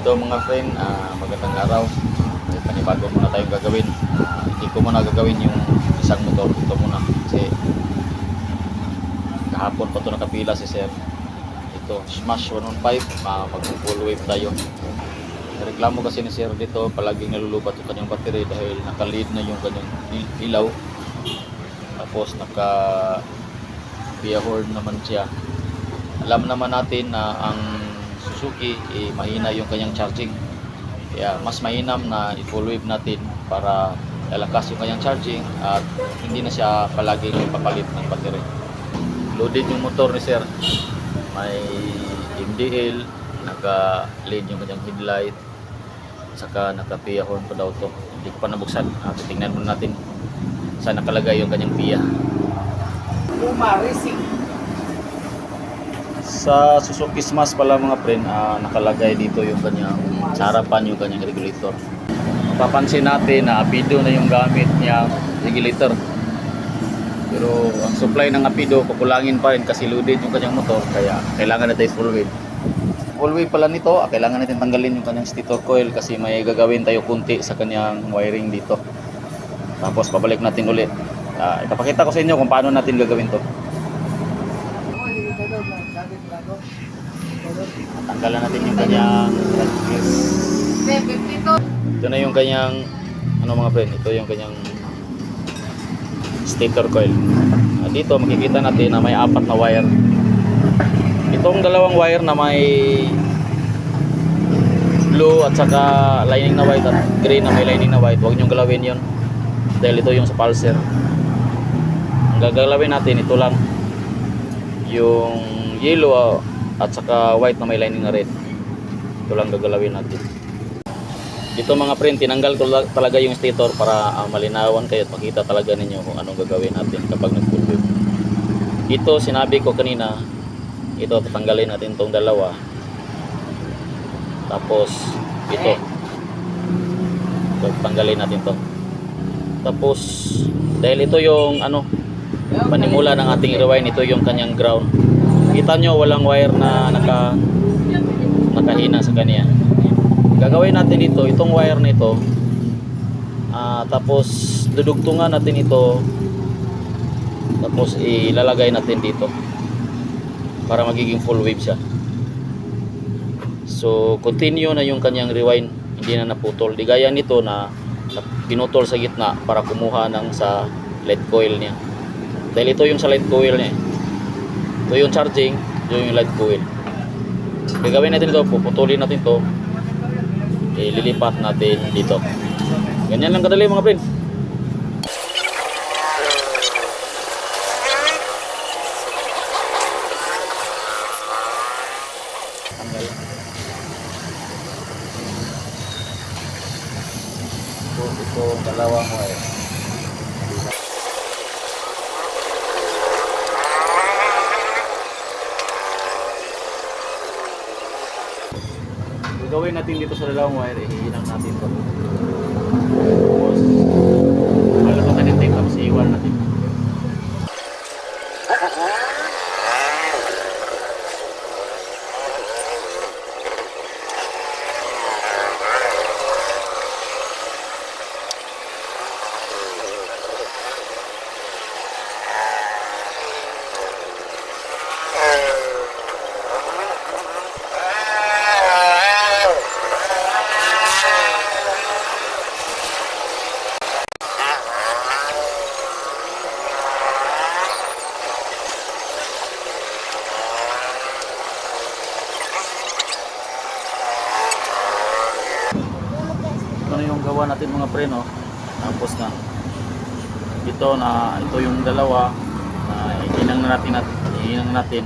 Ito mga friend, ah, magandang araw. May panibago muna tayong gagawin. Ah, hindi ko muna gagawin yung isang motor. Ito muna. Kasi kahapon pa ito nakapila si Sir. Ito, Smash 115. Ah, mag-full wave tayo. Reklamo kasi ni Sir dito, palaging nalulubat yung kanyang battery dahil naka-lead na yung kanyang il- ilaw. Tapos naka via horn naman siya. Alam naman natin na ang Suzuki eh, mahina yung kanyang charging. Kaya mas mainam na i-full wave natin para lalakas yung kanyang charging at hindi na siya palaging papalit ng battery. Loaded yung motor ni Sir. May MDL, naka-lead yung kanyang headlight, saka naka-PIA horn pa daw to. Hindi ko pa nabuksan. Ah, titingnan muna natin saan nakalagay yung kanyang PIA. Puma Racing. Sa Suzuki Smash pala mga friend, ah, nakalagay dito yung kanyang sa harapan yung kanyang regulator. Mapapansin natin na apido na yung gamit niya regulator. Pero ang supply ng apido, kukulangin pa rin kasi loaded yung kanyang motor, kaya kailangan natin full wave. Full wave pala nito, ah, kailangan natin tanggalin yung kanyang stator coil kasi may gagawin tayo kunti sa kanyang wiring dito. Tapos pabalik natin ulit. Ah, ipapakita ko sa inyo kung paano natin gagawin to. Tanggalan natin yung kanyang case. Ito na yung kanyang ano mga friend, ito yung kanyang stator coil. Ah, dito makikita natin na may apat na wire. Itong dalawang wire na may blue at saka lining na white at green na may lining na white, huwag niyong galawin yon dahil ito yung sa pulser. Ang gagalawin natin ito lang yung yellow ah, at saka white na may lining na red. Ito lang gagalawin natin. Dito mga friend, tinanggal ko la- talaga yung stator para ah, malinawan kayo at makita talaga ninyo kung anong gagawin natin kapag nag-full wave. Ito sinabi ko kanina, ito tatanggalin natin tong dalawa. Tapos ito. Ito tanggalin natin to. Tapos dahil ito yung ano panimula ng ating rewind, ito yung kanyang ground. Kita nyo walang wire na naka nakahina sa kanya. Gagawin natin dito, itong wire na ito. ah, tapos dudugtungan natin ito. Tapos ilalagay natin dito para magiging full wave siya. So continue na yung kanyang rewind, hindi na naputol. Di gaya nito na, na pinutol sa gitna para kumuha ng sa lead coil niya. Dahil ito yung sa light coil niya. Ito yung charging, ito yung light coil. Gagawin natin ito, puputulin natin to. Ililipat natin dito. Ganyan lang kadali mga friend. Tanggal. Ito, ito, dalawa mo eh. Gagawin natin dito sa dalawang wire, ihinang natin ito. Tapos, malapot natin tape, tapos iiwan natin. Yung gawa natin mga preno tapos na. Ito na ito yung dalawa na ihinang na natin ihinang natin.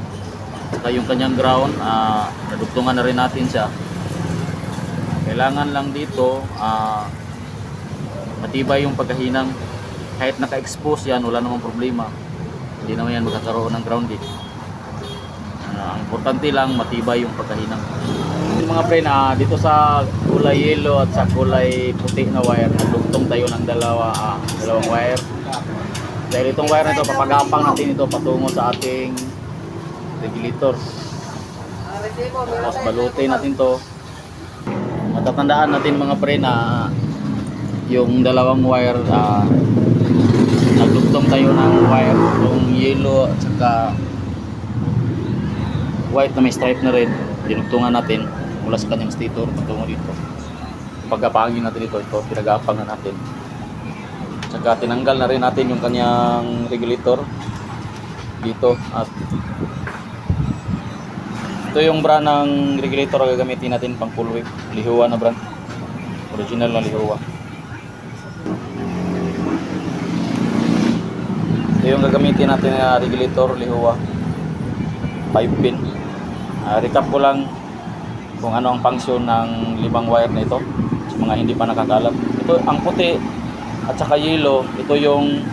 Saka yung kanyang ground ah, nadugtungan na rin natin siya. Kailangan lang dito ah, matibay yung pagkahinang. Kahit naka-expose yan wala namang problema. Hindi naman yan magkakaroon ng grounding Ah, ang importante lang matibay yung pagkahinang mga pre na dito sa kulay yellow at sa kulay puti na wire nagdugtong tayo ng dalawa ah, dalawang wire. Dahil itong wire na ito papagapang natin ito patungo sa ating regulator. Tapos balutin natin to. Natatandaan natin mga pre na yung dalawang wire ah, nagdugtong tayo ng wire yung yellow at saka white na may stripe na red dinugtungan natin mula sa kanyang stator patungo dito. Pagkapangin natin dito ito pinagapang na natin. Saka tinanggal na rin natin yung kanyang regulator dito at ito yung brand ng regulator na gagamitin natin pang full wave. Lihuwa na brand. Original na lihuwa. Ito yung gagamitin natin na regulator lihuwa. 5 pin. Ah, recap ko lang kung ano ang function ng limang wire na ito sa mga hindi pa nakakalam. Ito ang puti at saka yellow, ito yung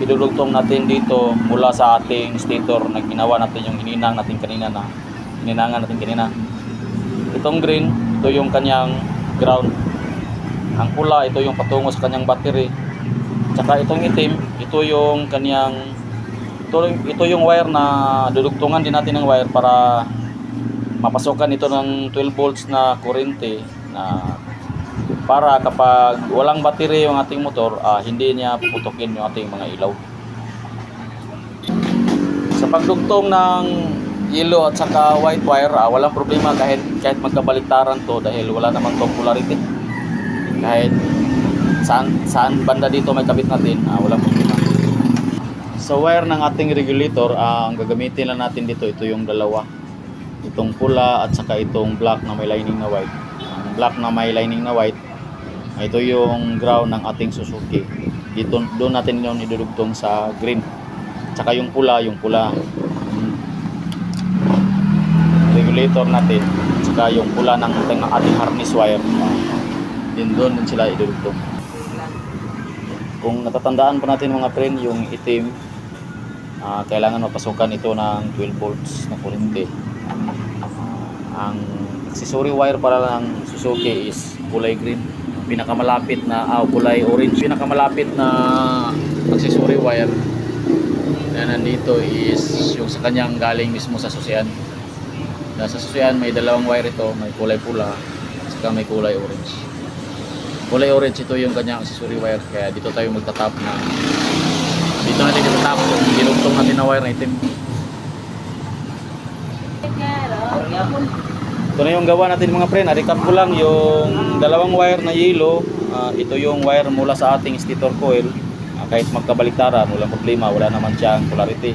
idudugtong natin dito mula sa ating stator na ginawa natin yung hininang natin kanina na hininangan natin kanina. Itong green, ito yung kanyang ground. Ang pula, ito yung patungo sa kanyang battery. Tsaka itong itim, ito yung kanyang ito, ito yung wire na dudugtungan din natin ng wire para mapasokan ito ng 12 volts na kuryente na para kapag walang battery yung ating motor, ah, hindi niya puputukin yung ating mga ilaw. Sa pagdugtong ng yellow at saka white wire, ah, walang problema kahit kahit magkabaliktaran to dahil wala namang tong polarity. Kahit saan saan banda dito may kabit natin, ah, walang problema. Sa wire ng ating regulator, ah, ang gagamitin lang natin dito, ito yung dalawa itong pula at saka itong black na may lining na white. Ang black na may lining na white, ito yung ground ng ating Suzuki. Dito doon natin yon idudugtong sa green. Tsaka yung pula, yung pula regulator natin. Tsaka yung pula ng ating, ating harness wire. Din doon din sila idudugtong. Kung natatandaan pa natin mga friend, yung itim, ah, kailangan mapasukan ito ng 12 volts na kuryente ang accessory wire para ng Suzuki is kulay green. Pinakamalapit na ah, kulay orange. Pinakamalapit na accessory wire na nandito is yung sa kanyang galing mismo sa susian na sa susian may dalawang wire ito may kulay pula at saka may kulay orange. Kulay orange ito yung kanyang accessory wire kaya dito tayo magtatap na dito natin itatap yung ginugtong natin na wire na itim Ito na yung gawa natin mga friend. Recap ko lang yung dalawang wire na yellow. Ah, ito yung wire mula sa ating stator coil. Ah, kahit magkabaliktaran, walang problema. Wala naman siyang polarity.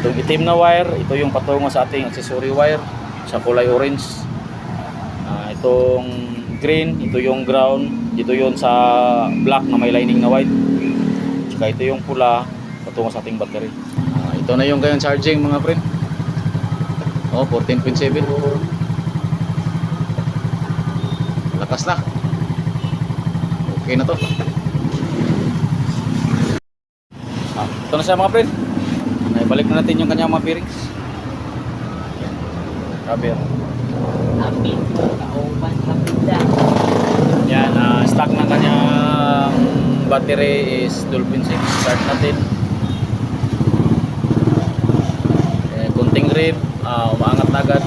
Itong itim na wire, ito yung patungo sa ating accessory wire sa kulay orange. Ah, itong green, ito yung ground. Dito yon sa black na may lining na white. Tsaka ito yung pula patungo sa ating battery. Ah, ito na yung gayong charging mga friend. Oh, 14.7. Lakas na. Okay na to. Ah, ito na siya mga friend. Naibalik na natin yung kanyang mga bearings. Yan. Cover. Amin. Kauban kapita. Yan, ah, stock ng kanyang battery is 12.6. Start natin. Eh, kunting rib, ah, umaangat na agad.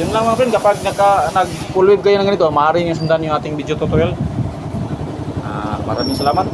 Yun lang mga friend, kapag naka, nag-full wave kayo ng ganito, maaaring sundan yung ating video tutorial. Ah, maraming salamat.